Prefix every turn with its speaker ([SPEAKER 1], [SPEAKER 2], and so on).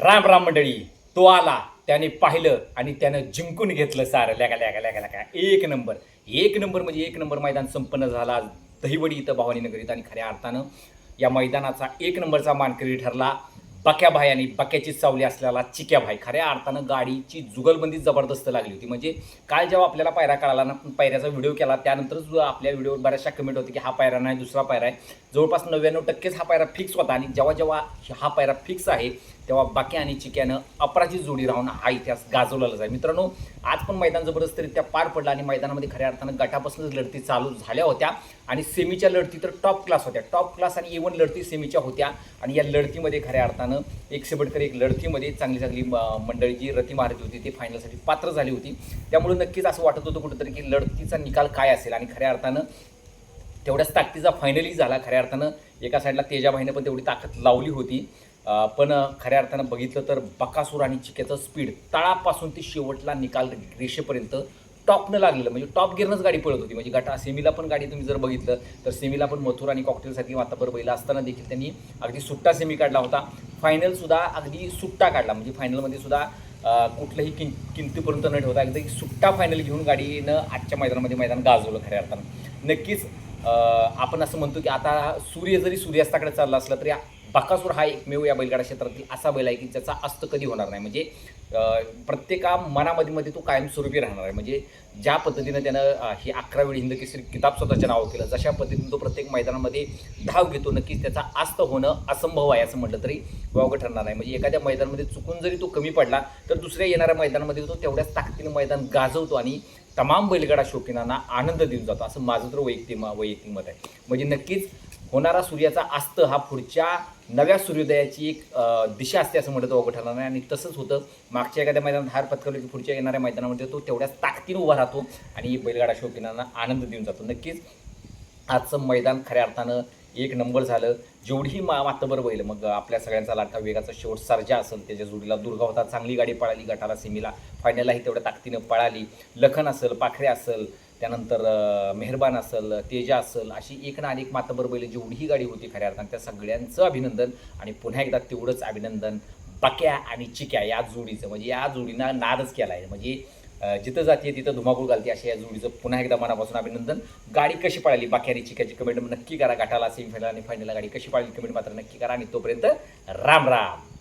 [SPEAKER 1] राम राम मंडळी तो आला त्याने पाहिलं आणि त्यानं जिंकून घेतलं सारं. लॅगा लॅगा लॅगा लॅगा. एक नंबर. एक नंबर म्हणजे एक नंबर मैदान संपन्न झाला दहिवडी इथं भवानी इथं आणि खऱ्या अर्थानं या मैदानाचा एक नंबरचा मानकरी ठरला? बक्या आणि बक्याची चावली असलेला चिक्या भाई. खऱ्या अर्थानं गाडीची जुगलबंदी जबरदस्त लागली होती. म्हणजे काल जेव्हा आपल्याला पायरा कळाला ना पायऱ्याचा व्हिडिओ केला त्यानंतरच आपल्या व्हिडिओवर बऱ्याचशा कमेंट होते की हा पायरा नाही दुसरा पायरा आहे. जवळपास नव्याण्णव टक्केच हा पायरा फिक्स होता आणि जेव्हा जेव्हा हा पायरा फिक्स आहे तेव्हा बाक्या आणि चिक्यानं अपराची जोडी राहून हा इतिहास गाजवलेलाच आहे. मित्रांनो आज पण मैदान जबरदस्तरित्या पार पडला आणि मैदानामध्ये खऱ्या अर्थानं गटापासूनच लढती चालू झाल्या होत्या. आणि सेमीच्या लढती तर टॉप क्लास होत्या. टॉप क्लास आणि इव्हन लढती सेमीच्या होत्या. आणि या लढतीमध्ये खऱ्या अर्थानं एक शेवटकर एक लढतीमध्ये चांगली चांगली म- मंडळी जी रती मारती होती ती फायनलसाठी पात्र झाली होती. त्यामुळे नक्कीच असं वाटत होतं कुठंतरी की लढतीचा निकाल काय असेल? आणि खऱ्या अर्थानं तेवढ्याच ताकदीचा फायनली झाला. खऱ्या अर्थानं एका साईडला तेजाभाईनं पण तेवढी ताकद लावली होती. पण खऱ्या अर्थानं बघितलं तर बकासूर आणि चिक्याचं स्पीड तळापासून ते शेवटला निकाल रेषेपर्यंत टॉपनं लागलेलं. म्हणजे टॉप गिअरनंच गाडी पळत होती. म्हणजे गटा सेमीला पण गाडी तुम्ही जर बघितलं तर सेमीला पण मथुर आणि कॉकटेलसाठी वातावर बैला असताना देखील त्यांनी अगदी सुट्टा सेमी काढला होता. फायनलसुद्धा अगदी सुट्टा काढला. म्हणजे फायनलमध्ये सुद्धा कुठलंही किं किमतीपर्यंत न ठेवता अगदी सुट्टा फायनल घेऊन गाडीनं आजच्या मैदानामध्ये मैदान गाजवलं खऱ्या अर्थानं. नक्कीच आपण असं म्हणतो की आता सूर्य जरी सूर्यास्ताकडे चालला असला तरी बकासूर हा एकमेव या बैलगाडा क्षेत्रातील असा बैल आहे की ज्याचा अस्त कधी होणार नाही. म्हणजे प्रत्येका मनामध्ये मध्ये तो कायमस्वरूपी राहणार आहे. म्हणजे ज्या पद्धतीनं त्यानं ही अकरा वेळी हिंद केसरी किताब स्वतःच्या नाव केलं जशा पद्धतीनं तो प्रत्येक मैदानामध्ये धाव घेतो नक्कीच त्याचा आस्त होणं असंभव आहे असं म्हटलं तरी वावगं ठरणार आहे म्हणजे एखाद्या मैदानामध्ये चुकून जरी तो कमी पडला तर दुसऱ्या येणाऱ्या मैदानामध्ये तो तेवढ्याच ताकदीनं मैदान गाजवतो आणि तमाम बैलगाडा शौकीनांना आनंद देऊन जातो असं माझं तर वैयक्तिक वैयक्तिक मत आहे. म्हणजे नक्कीच होणारा सूर्याचा अस्त हा पुढच्या नव्या सूर्योदयाची एक दिशा असते असं म्हणतो अवघड ठरणार नाही. आणि तसंच होतं मागच्या एखाद्या मैदानात हार पत्करलं की पुढच्या येणाऱ्या मैदानामध्ये तो तेवढ्याच ताकदीनं उभा राहतो आणि बैलगाडा शौकीनांना आनंद देऊन जातो. नक्कीच आजचं मैदान खऱ्या अर्थानं एक नंबर झालं. जेवढी मा मातबर बैल मग आपल्या सगळ्यांचा लाटा वेगाचा शेवट सर्जा असेल त्याच्या जोडीला दुर्गा होता चांगली गाडी पळाली गटाला सेमीला. फायनललाही तेवढ्या ताकदीनं पळाली. लखन असेल पाखरे असेल त्यानंतर मेहरबान असेल तेजा असेल अशी एक ना अनेक मातबर बैल जेवढीही गाडी होती खऱ्या अर्थानं त्या सगळ्यांचं अभिनंदन आणि पुन्हा एकदा तेवढंच अभिनंदन बाक्या आणि चिक्या या जोडीचं. म्हणजे या जोडीनं नादच केला आहे म्हणजे जिथं जाते तिथं धुमाकूळ घालते अशा या जोडीचं पुन्हा एकदा मनापासून अभिनंदन. गाडी कशी पाळली? बाकी आणि चिक्याची कमेंट नक्की करा. गटाला सेमीफायनल आणि फायनलला गाडी कशी पाळली? कमेंट मात्र नक्की करा. आणि तोपर्यंत राम राम.